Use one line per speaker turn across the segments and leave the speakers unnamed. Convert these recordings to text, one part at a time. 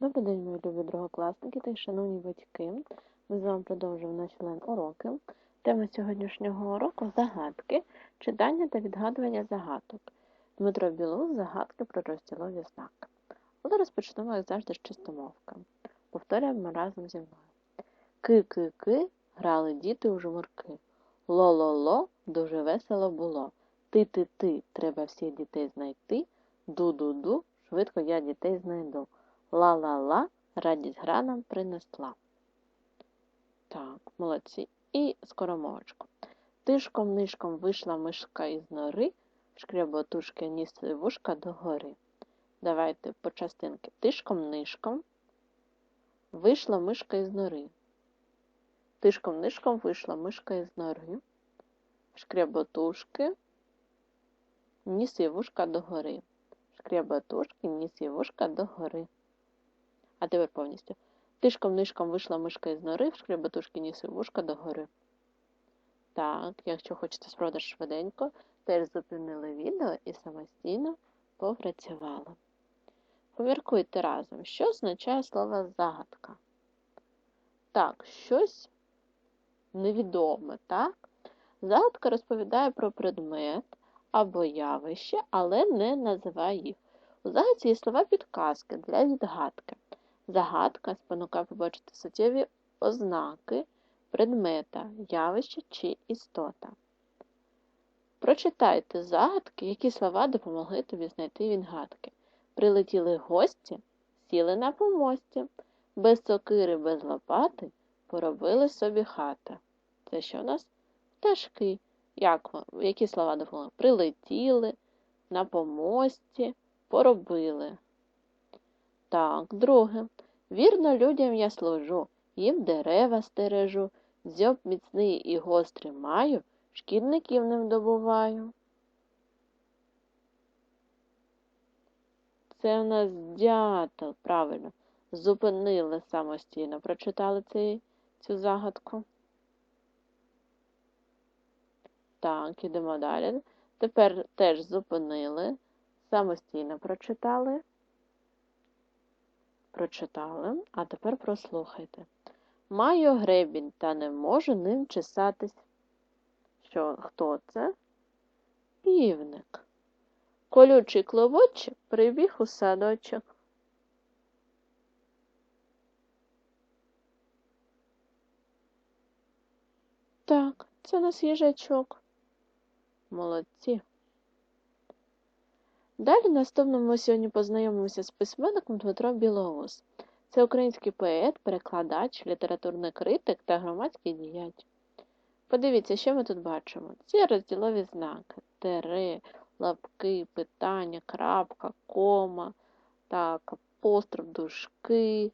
Добрий день, мої любі другокласники та й шановні батьки. Ми з вами продовжуємо наші лен-уроки. Тема сьогоднішнього уроку загадки, читання та відгадування загадок. Дмитро Білов загадки про розділові знаки. Але розпочнемо, як завжди, з чистомовка. Повторюємо разом зі мною. Ки-ки-ки грали діти у жмурки. Ло-ло-ло дуже весело було. Ти-ти-ти треба всіх дітей знайти. Ду-ду-ду, швидко я дітей знайду. Ла-ла-ла, радість гра нам принесла. Так, молодці. І скоромовочку. Тишком-нишком вийшла мишка із нори, шкряботушки ніс вушка догори. Давайте по частинки. Тишком-нишком вийшла мишка із нори. Тишком-нишком вийшла мишка із нори, шкряботушки ніс вушка догори. Шкряботушки ніс вушка догори. А тепер повністю. Тишком-нишком вийшла мишка із нори, в шкребетушки ніс і вушка догори. Так, якщо хочете спробувати швиденько, теж зупинили відео і самостійно попрацювали. Поміркуйте разом, що означає слово загадка. Так, щось невідоме, так? Загадка розповідає про предмет або явище, але не називає їх. У загадці є слова підказки для відгадки. Загадка спонукає побачити суттєві ознаки предмета, явища чи істота. Прочитайте загадки, які слова допомогли тобі знайти відгадки. Прилетіли гості, сіли на помості, без сокири, без лопати поробили собі хата. Це що у нас? Пташки. Як, Які слова допомогли? Прилетіли, на помості, поробили. Так, друге. Вірно людям я служу, їм дерева стережу, дзьоб міцний і гострий маю, шкідників ним добуваю. Це у нас дятел, правильно, зупинили самостійно. Прочитали цей, цю загадку. Так, ідемо далі. Тепер теж зупинили, самостійно прочитали прочитали, а тепер прослухайте. Маю гребінь, та не можу ним чесатись. Що, хто це? Півник. Колючий кловочок прибіг у садочок. Так, це у нас їжачок. Молодці. Далі наступному ми сьогодні познайомимося з письменником Дмитром Білоус. Це український поет, перекладач, літературний критик та громадський діяч. Подивіться, що ми тут бачимо. Ці розділові знаки: тире, лапки, питання, крапка, кома, так, апостроф, дужки,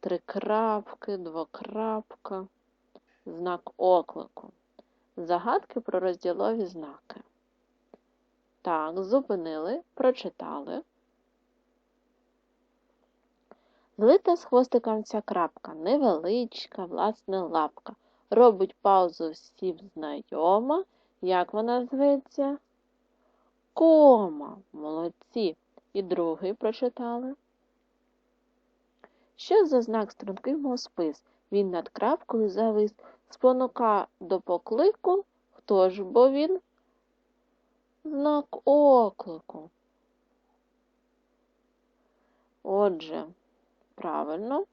три крапки, двокрапка, знак оклику. Загадки про розділові знаки. Так, зупинили, прочитали. Злита з хвостиком ця крапка, невеличка, власне, лапка. Робить паузу всім знайома. Як вона зветься? Кома. Молодці. І другий прочитали. Що за знак стрункий мов спис? Він над крапкою завис. Спонука до поклику. Хто ж бо він? Знак оклику. Отже, правильно.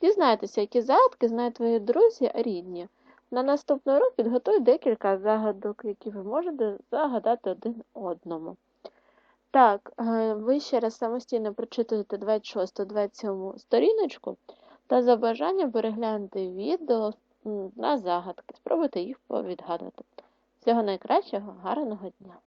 Дізнайтеся, які загадки знають твої друзі рідні. На наступний урок підготуй декілька загадок, які ви можете загадати один одному. Так, е, ви ще раз самостійно прочитуєте 26-27 сторіночку та за бажанням перегляньте відео на загадки. Спробуйте їх повідгадувати. Всього найкращого, гарного дня!